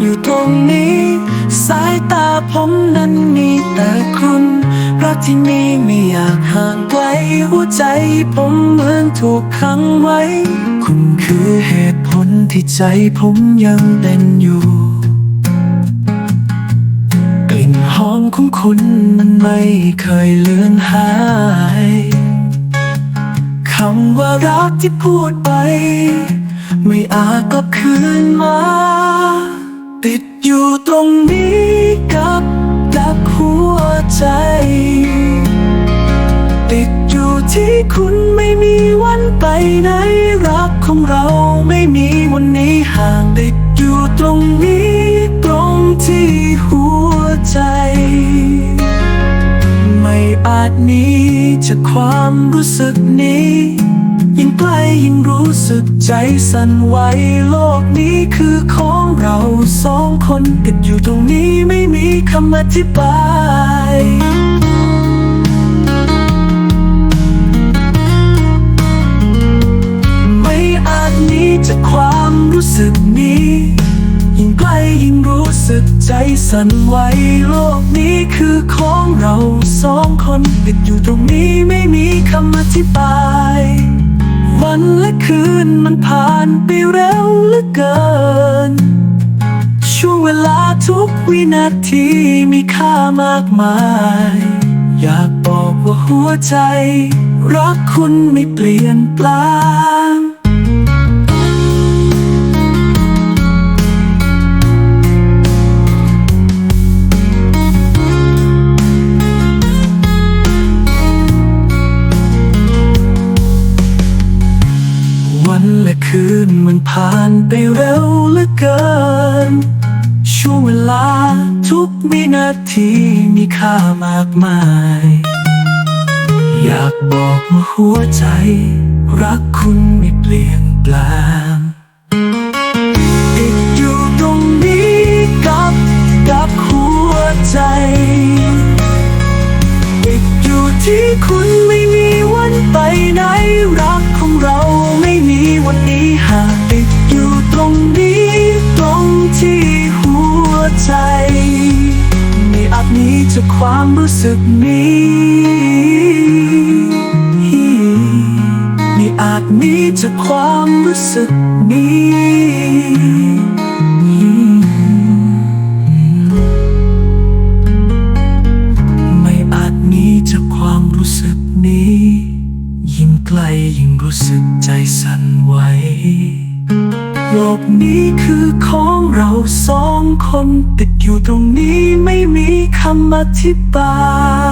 อยู่ตรงนี้ สายตาผมนั้นมีแต่คุณ รักที่มีไม่อยากห่างไกล หัวใจผมเหมือนถูกขังไว้ คุณคือเหตุผลที่ใจผมยังเต้นอยู่ กลิ่นหอมของคุณมันไม่เคยเลือนหายคำว่ารักที่พูดไป ไม่อาจกลับคืนมา อยู่ตรงนี้กับดักหัวใจ ติดอยู่ที่คุณไม่มีวันไปไหนรักของเราไม่มีวันนี้ห่างติดอยู่ตรงนี้ตรงที่หัวใจ ไม่อาจหนีจากความรู้สึกนี้ ยิ่งรู้สึกใจสั่นไหวโลกนี้คือของเราสองคนติดอยู่ตรงนี้ไม่มีคำอธิบายไม่อาจหนีจากความรู้สึกนี้ ยิ่งใกล้ยิ่งรู้สึกใจสั่นไหวโลกนี้คือของเราสองคนติดอยู่ตรงนี้ไม่มีคำอธิบาย วันและคืนมันผ่านไปเร็วเหลือเกิน ช่วงเวลาทุกวินาทีมีค่ามากมาย อยากบอกว่าหัวใจ รักคุณไม่เปลี่ยนแปลง และคืนมันผ่านไปเร็วเหลือเกิน ช่วงเวลาทุกวินาทีมีค่ามากมาย อยากบอกว่าหัวใจ รักคุณไม่เปลี่ยนแปลงติดอยู่ตรงนี้กับกับหัวใจติดอยู่ที่คุณไม่มีวันไปไหน หากติดอยู่ตรงนี้ ตรงที่หัวใจไม่อาจหนีจากความรู้สึกนี้ไม่อาจหนีจากความรู้สึกนี้ ลยิ่งรู้สึกใจสั่นไหว โลกนี้คือของเราสองคน ติดอยู่ตรงนี้ไม่มีคำอธิบาย